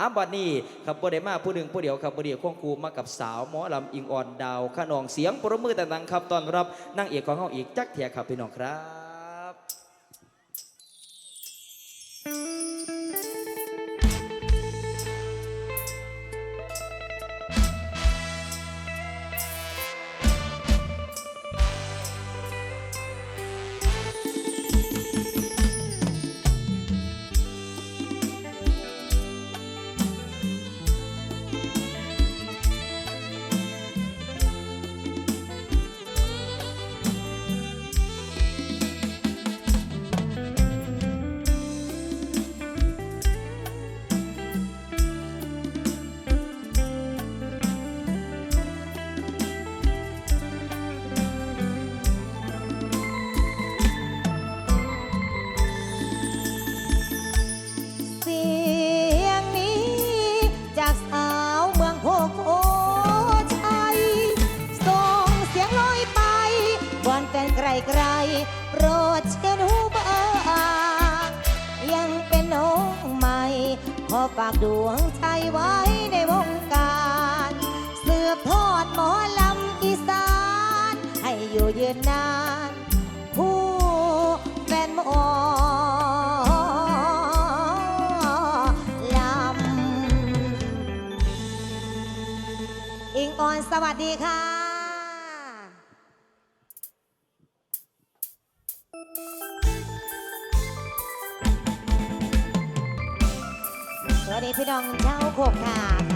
อาบัดนี้ครับบ่ได้มาผู้หนึ่งผู้เดียวครับบ่ได้ควงคูมากับสาวหมอลำอิงอ่อนดาวขนองเสียงปรบมือต่างๆครับตอนรับนั่งเอกของเฮาอีกจักเถียครับพี่น้องครับ ไกลไกลๆโปรดเช็ดหูบ้างยังเป็นน้องใหม่ ขอฝากดวงใจไว้ในวงการ เสืบทอดหมอลำอีสาน ให้อยู่ยืนนาน ผู้แฟนหมอลำอิงออนสวัสดีค่ะ วัสดีพี่น้องเจ้าโคกค่ะ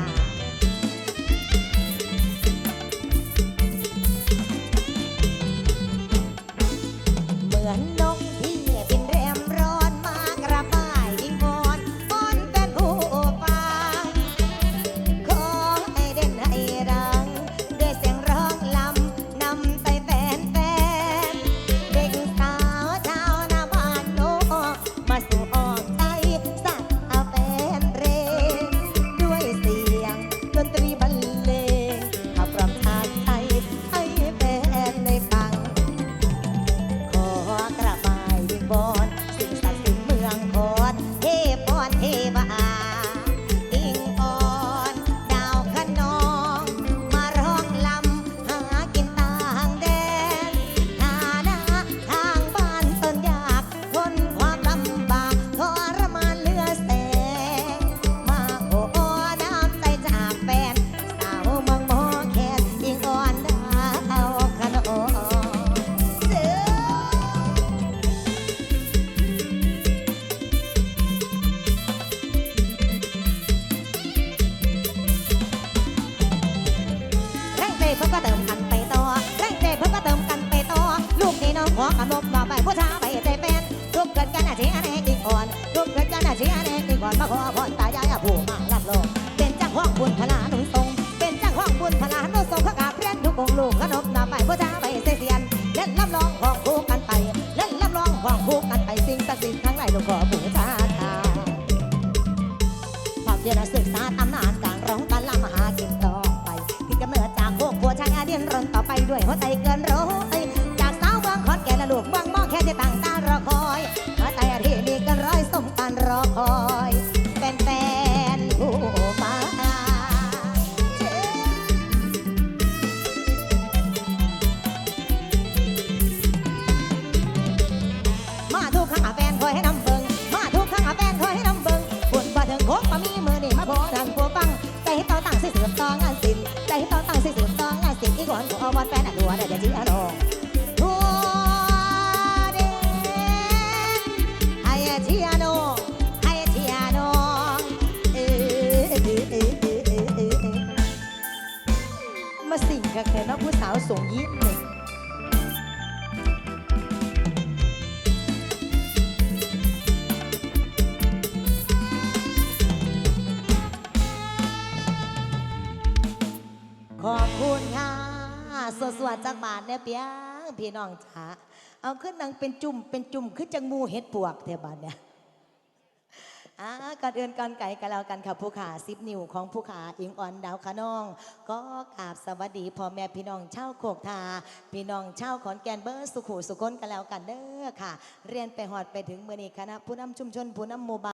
องขอกำลบต่อไปผู้ชายไปใจเป็นลูกเกิดกันอาชีพอะไรอีกอ่อนลูกเกิดกันอาชีพอะไรอีกอ่อนมาขอพรตายายผู้มารับโลกเป็นจ้างห้องบุญพลาหนุนทรงเป็นจ้างห้องบุญพลาหนุนทรงข้ากาเรียนทุกองลูกขนมต่อไปผู้ชายไปเสียนเล่นรับรองของคู่กันไปเล่นรับรองของคู่กันไปสิ่งศักดิ์สิทธิ์ทั้งหลายลูกขอบูชาทาความเรียนศึกษาตำนานการร้องการลำมหากินต่อไปที่กำเนิดจากโคกโพชายอาเดียนรนต่อไปด้วยหัวใจเกิน กับแค่น้องผู้สาวส่งยิ้มเลยขอบคุณค่ะสวดสวดจากบาทเนี่ยเปียงพี่น้องจ๋าเอาขึ้นนังเป็นจุ่มเป็นจุ่มขึ้นจังมูเห็ดปวกเทบานเนี่ย อ่าก่อนเอื่นก่อนไก่กันแล้วกันค่ะผู้ขาซิปนิวของผู้ขาอิงออนดาวขะน้อง ก็กราบสวัสดีพ่อแม่พี่น้องเช่าโคกทา พี่น้องเช่าขอนแก่นเบอร์สุขุสุขนกันแล้วกันเด้อค่ะ เรียนไปหอดไปถึงเมื่อนี้คณะผู้นำชุมชนผู้นำโมบาย